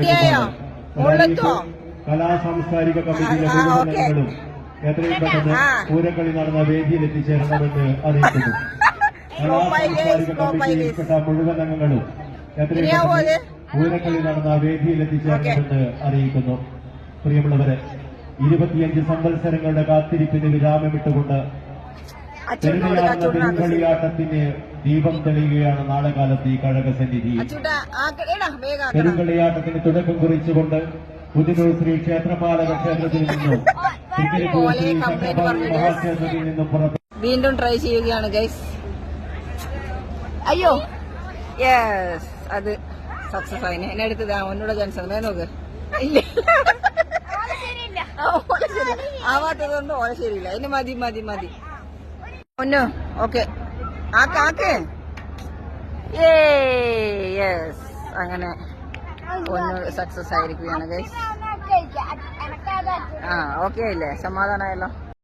റെഡിയായോ? മുള്ളെത്തോ കലാ സാംസ്കാരിക കമ്മിറ്റിയിലെ മുഴുവൻ എത്രയും പെട്ടെന്ന് പൂരക്കളി നടന്ന വേദിയിൽ എത്തിച്ചേരണമെന്ന് അറിയിക്കുന്നു. കലാസാംസ്കാരിക കമ്മിറ്റിയിൽപ്പെട്ട മുഴുവൻ അംഗങ്ങളും എത്രയും? പൂരക്കളി നടന്ന വേദിയിൽ എത്തിച്ചേരണമെന്ന് അറിയിക്കുന്നു. പ്രിയമുള്ളവരെ ഇരുപത്തിയഞ്ച് സംവത്സരങ്ങളുടെ കാത്തിരിപ്പിന് വിരാമമിട്ടുകൊണ്ട് പെരുങ്കളിയാട്ടത്തിന് ദീപം തെളിയുകയാണ് നാളെ കാലത്ത് ഈ കഴകസന്നിധി. പെരുങ്കളിയാട്ടത്തിന് തുടക്കം കുറിച്ചുകൊണ്ട് പുതിനൂർ ശ്രീ ക്ഷേത്രപാലക ക്ഷേത്രത്തിൽ നിന്നും ശ്രീ മഹാക്ഷേത്രത്തിൽ നിന്നും പുറത്ത് വീണ്ടും ട്രൈ ചെയ്യുകയാണ് ഗൈസ് അയ്യോ. യെസ് അത് സക്സസ് ആയിന്. എന്നെ അടുത്തത് അവനോട് ചാൻസ് ആണ്. നോക്ക്. ഇല്ല. ആവാത്തത് കൊണ്ട് ഓല ശരിയില്ല. അതിന് മതി മതി മതി. ഒന്നു ഓക്കെ. ആക്ക് ഏ യെസ് അങ്ങനെ ഒന്ന് സക്സസ് ആയിരിക്കുകയാണ് ഗൈസ് ആ ഓക്കെ അല്ലേ? സമാധാനമായല്ലോ